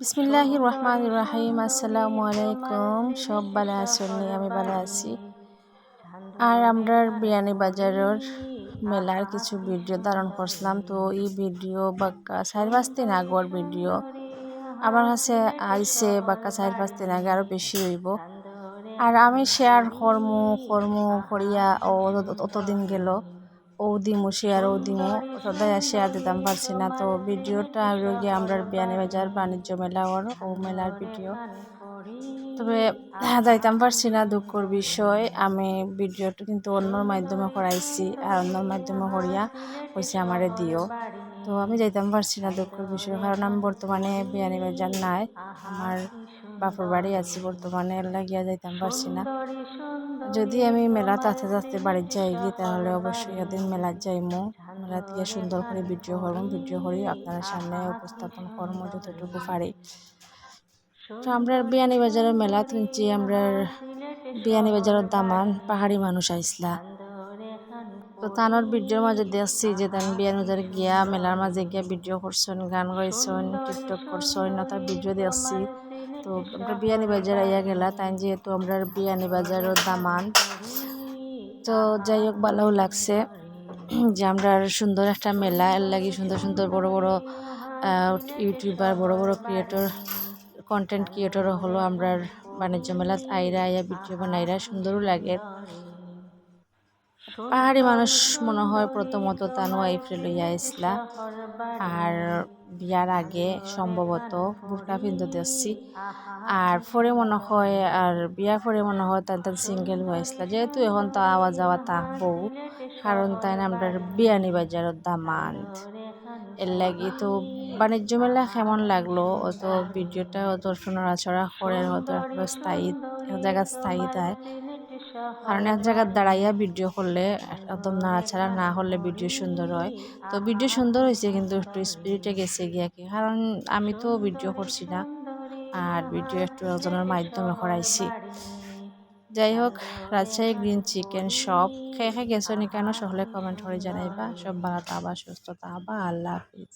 বিসমিল্লাহ রহমান রাহিম আসসালামু আলাইকুম সব ভালো আসলে আমি ভালো আছি। আর আমরা বিয়ানি বাজারের মেলার কিছু ভিডিও ধারণ করছিলাম। তো এই ভিডিও বাক্কা চার পাঁচ দিন আগর ভিডিও। আমার কাছে আইসে বাক্কা চার পাঁচ দিন আগে আরও বেশি হইব। আর আমি শেয়ার কর্মু কর্মু করিয়া অতদিন গেল। ও দিমু শেয়ার ও দিমু সদাই শেয়ার দিতাম পারছি না। তো ভিডিওটা গিয়ে আমরা বাজার বাণিজ্য মেলা ওর ও মেলার ভিডিও। তবে যাইতাম পারছি না দুঃখর বিষয়। আমি ভিডিওটা কিন্তু অন্যর মাধ্যমে করাইছি, আর অন্যর মাধ্যমে করিয়া হয়েছে আমারে দিও। তো আমি যাইতাম পারছি না দুঃখের বিষয়, কারণ আমি বর্তমানে বিয়ানি বাজার নাই, আমার বাপুর বাড়ি আছি বর্তমানে লাগিয়া যাইতাম পারছি না। যদি আমি মেলা তাতে তাতে বাড়ির যাই গিয়ে, তাহলে অবশ্যই একদিন মেলার যাইমো। মেলা দিয়ে সুন্দর করে ভিডিও করব ভিডিও করি আপনার সামনে উপস্থাপন করব যতটুকু পারি। তো আমরা বিয়ানি বাজারের মেলা তুলছি আমরা বিয়ানি বাজারের দামান পাহাড়ি মানুষ আইসলা। তো তানোর ভিডিওর মাঝে দেখছি যে তান বিয়ানি বাজারে গিয়া মেলার মাঝে গিয়া ভিডিও করছেন, গান গাইছেন, টিকটক করছেন, তার ভিডিও দেখছি। তো আমরা বিয়ানি বাজার আইয়া গেলা, তাই যেহেতু আমরা বিয়ানি বাজারের দামান। তো যাই হোক, ভালোও লাগছে যে আমরা সুন্দর একটা মেলা, এর লাগি সুন্দর সুন্দর বড় বড় ইউটিউবার, বড় বড় ক্রিয়েটর কন্টেন্ট ক্রিয়েটর হলো আমরা বাণিজ্য মেলাত আইরা আইয়া ভিডিও বানাইরা সুন্দরও লাগে। পাহাড়ি মানুষ মনে হয় প্রথমত তানো এপ্রিল লইয়া আসলা আর বিয়ার আগে সম্ভবত বুরকা পিন্ধু দেখছি আর পরে মনে হয়, আর বিয়া পরে মনে হয় তাই তার সিঙ্গেল হয়েছিল যেহেতু এখন তো আওয়া যাওয়া বউ, কারণ তাই না আমরা বিয়ানি বাজারের দামান্ত এর লাগি তো বাণিজ্য মেলা কেমন লাগল? অত ভিডিওটা অত নড়াচড়া করে হয়তো স্থায়ী জায়গা স্থায়ী দেয়। কারণ এক জায়গায় দাঁড়াইয়া ভিডিও করলে একদম নাড়াচাড়া না হলে ভিডিও সুন্দর হয়। তো ভিডিও সুন্দর হয়েছে কিন্তু একটু স্পিরিটে গেছে গিয়া কি। কারণ আমি তো ভিডিও করছি না, আর ভিডিও একটু একজনের মাধ্যমে করাইছি। যাই হোক, রাজশাহী গ্রিন চিকেন শপ খেয়ে খেয়ে গেছো নি কেন? সকলে কমেন্ট করে জানাইবা। সব ভালো তাবা সুস্থ তাবা আল্লাহ হাফিজ।